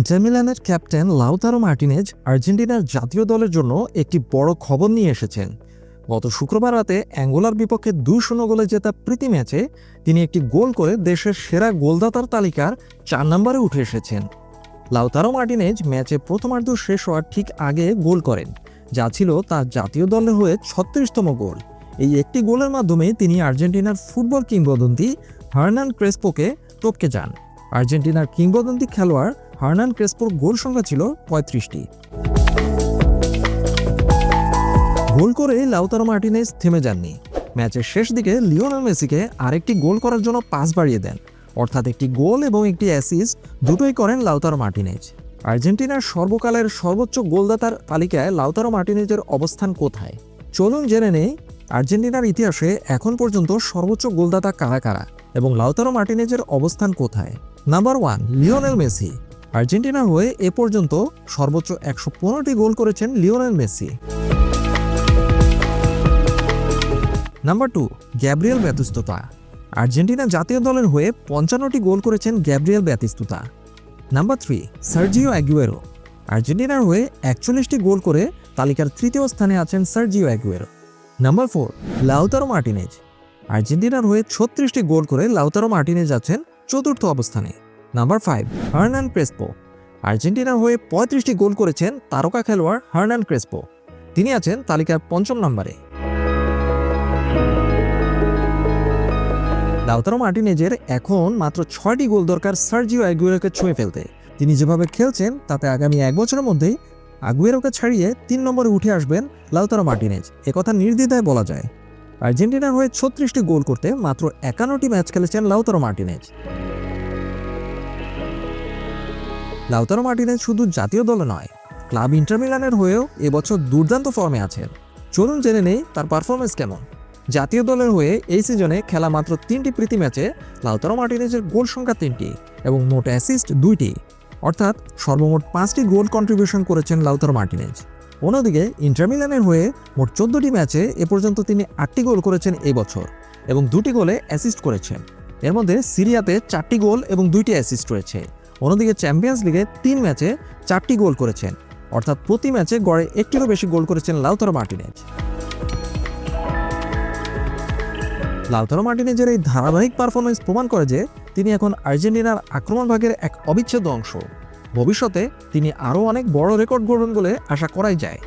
Inter মিলানের captain Lautaro Martinez আর্জেন্টিনার জাতীয় দলের জন্য একটি বড় খবর নিয়ে এসেছেন। গত শুক্রবার রাতে অ্যাঙ্গোলার বিপক্ষে দুই শূন্য গোলে জেতা প্রীতি ম্যাচে তিনি একটি গোল করে দেশের সেরা গোলদাতার তালিকার চার নম্বরে উঠে এসেছেন। লাউতারো মার্টিনেজ ম্যাচে প্রথমার্ধ শেষ হওয়ার ঠিক আগে গোল করেন, যা ছিল তার জাতীয় দলের হয়ে ছত্রিশতম গোল। এই একটি গোলের মাধ্যমে তিনি আর্জেন্টিনার ফুটবল কিংবদন্তি হার্নান ক্রেসপোকে টপকে যান। আর্জেন্টিনার কিংবদন্তি খেলোয়াড় হার্নান ক্রেসপোর গোল সংখ্যা ছিল পঁয়ত্রিশটি। গোল করে লাউতারো মার্টিনেজ থেমে যাননি। ম্যাচের শেষ দিকে লিওনেল মেসিকে আরেকটি গোল করার জন্য পাস বাড়িয়ে দেন। অর্থাৎ একটি গোল এবং একটি অ্যাসিস্ট দুটোই করেন লাউতারো মার্টিনেজ। আর্জেন্টিনার সর্বকালের সর্বোচ্চ গোলদাতার তালিকায় লাউতারো মার্টিনেজের অবস্থান কোথায়? চলুন জেনে নেই, আর্জেন্টিনার ইতিহাসে এখন পর্যন্ত সর্বোচ্চ গোলদাতা কারা কারা এবং লাউতারো মার্টিনেজের অবস্থান কোথায়? Number one, Lionel Messi. আর্জেন্টিনার হয়ে এ পর্যন্ত সর্বোচ্চ একশো পনেরোটি গোল করেছেন Lionel Messi. Number two, Gabriel Batistuta. Argentina জাতীয় দলের হয়ে পঞ্চান্নটি গোল করেছেন Gabriel Batistuta. Number three, Sergio Aguero. আর্জেন্টিনার হয়ে একচল্লিশটি গোল করে তালিকার তৃতীয় স্থানে আছেন Sergio Aguero. Number four, Lautaro Martinez. আর্জেন্টিনার হয়ে ছত্রিশটি গোল করে লাউতারো মার্টিনেজ আছেন চতুর্থ অবস্থানে। Number five, Hernan Crespo. আর্জেন্টিনার হয়ে পঁয়ত্রিশটি গোল করেছেন তারকা খেলোয়াড় হার্নান ক্রেসপো। তিনি আছেন তালিকার পঞ্চম নম্বরে। লাউতারো মার্টিনেজের এখন মাত্র ছয়টি গোল দরকার সার্জিও অ্যাগুয়েরোকে ছুঁয়ে ফেলতে। তিনি যেভাবে খেলছেন, তাতে আগামী এক বছরের মধ্যেই আগুয়েরোকে ছাড়িয়ে তিন নম্বরে উঠে আসবেন লাউতারো মার্টিনেজ। একথা নির্দ্বিধায় বলা যায়। আর্জেন্টিনার হয়ে ছত্রিশটি গোল করতে মাত্র একান্নটি ম্যাচ খেলেছেন লাউতারো মার্টিনেজ। লাউতারো মার্টিনেজ শুধু জাতীয় দলে নয়, ক্লাব ইন্টার মিলানের হয়েও এবছর দুর্দান্ত ফর্মে আছেন চলুন জেনে নেই তার পারফরমেন্স কেমন। জাতীয় দলের হয়ে এই সিজনে খেলা মাত্র তিনটি প্রীতি ম্যাচে লাউতারো মার্টিনেজের গোল সংখ্যা তিনটি এবং মোট অ্যাসিস্ট দুইটি। অর্থাৎ সর্বমোট পাঁচটি গোল কন্ট্রিবিউশন করেছেন লাউতারো মার্টিনেজ। অন্যদিকে ইন্টারমিলানের হয়ে মোট চোদ্দটি ম্যাচে এ পর্যন্ত তিনি আটটি গোল করেছেন এই বছর এবং দুটি গোলে অ্যাসিস্ট করেছেন। এর মধ্যে সিরিয়াতে চারটি গোল এবং দুইটি অ্যাসিস্ট রয়েছে। অন্যদিকে চ্যাম্পিয়ন্স লিগে তিন ম্যাচে চারটি গোল করেছেন। অর্থাৎ প্রতি ম্যাচে গড়ে একটিরও বেশি গোল করেছেন লাউতারো মার্টিনেজ। লাউতারো মার্টিনেজের এই ধারাবাহিক পারফরমেন্স প্রমাণ করে যে তিনি এখন আর্জেন্টিনার আক্রমণ ভাগের এক অবিচ্ছেদ্য অংশ। ভবিষ্যতে তিনি আরও অনেক বড় রেকর্ড গড়বেন বলে আশা করাই যায়।